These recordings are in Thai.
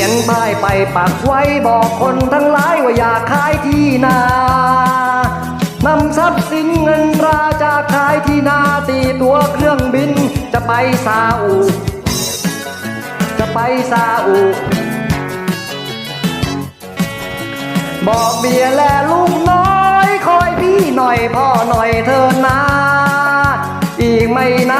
ียนป้ายไปปักไว้บอกคนทั้งหลายว่าอย่าขายที่นานำทรัพย์สินเงินตราจากขายที่นาตีตัวเครื่องบิน จะไปซาอุ จะไปซาอุ บอกเมียแลลูกน้อย คอยพี่หน่อยพ่อหน่อยเธอนา อีกไม่นา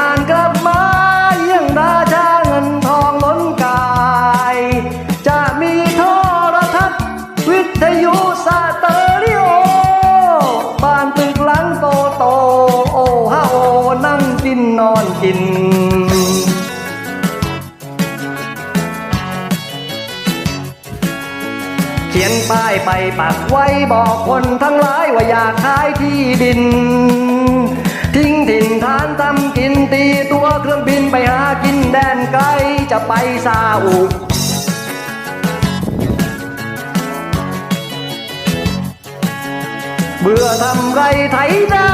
เขียนป้ายไปปักไว้บอกคนทั้งหลายว่าอยากขายที่ดิน ทิ้งถิ่นฐานทำกินตีตัวเครื่องบินไปหากินแดนไกลจะไปซาอุเบื่อทำไรไถนา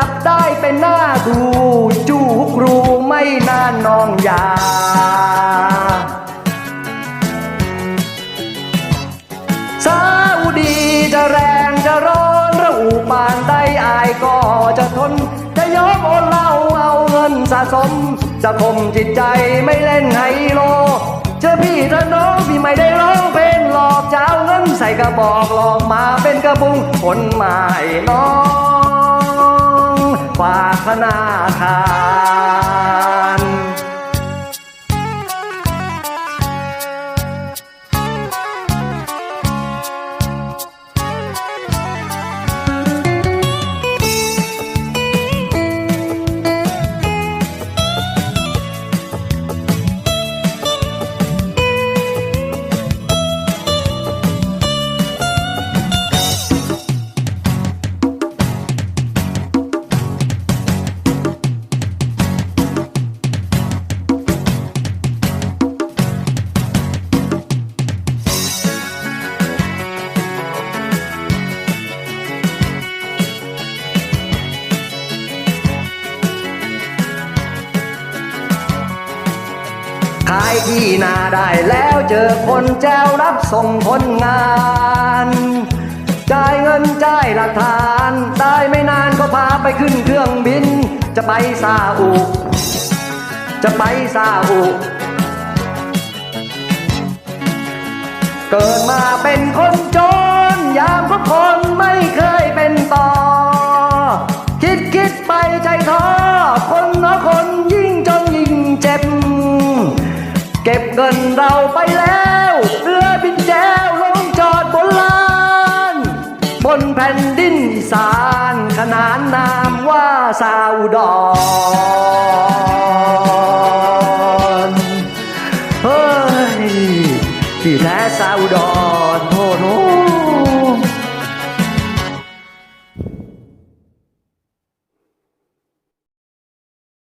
จับได้เป็นหน้าดูจู้ครูไม่น่านนองอยา ซาอุดีจะแรงจะร้อนระอุปานใดอายก็จะทน จะยอมโอนเล่าเอาเงินสะสม จะข่มจิตใจไม่เล่นไฮโลเจอพี่เธอน้องพี่ไม่ได้ร้องเพลงหลอกจะเอาเงินใส่กระบอกหลอกมาเป็นกระบุงผลหมายน้อง นาคา ขายที่นาได้แล้วเจอคนแจวรับส่งคนงาน จ่ายเงินจ่ายหลักฐาน ได้ไม่นานก็พาไปขึ้นเครื่องบิน จะไปซาอุ จะไปซาอุ เกิดมาเป็นคนจน ยามพบคนไม่เคยเป็นต่อ คิดคิดไปใจท้อคน เงินเราไปแล้ว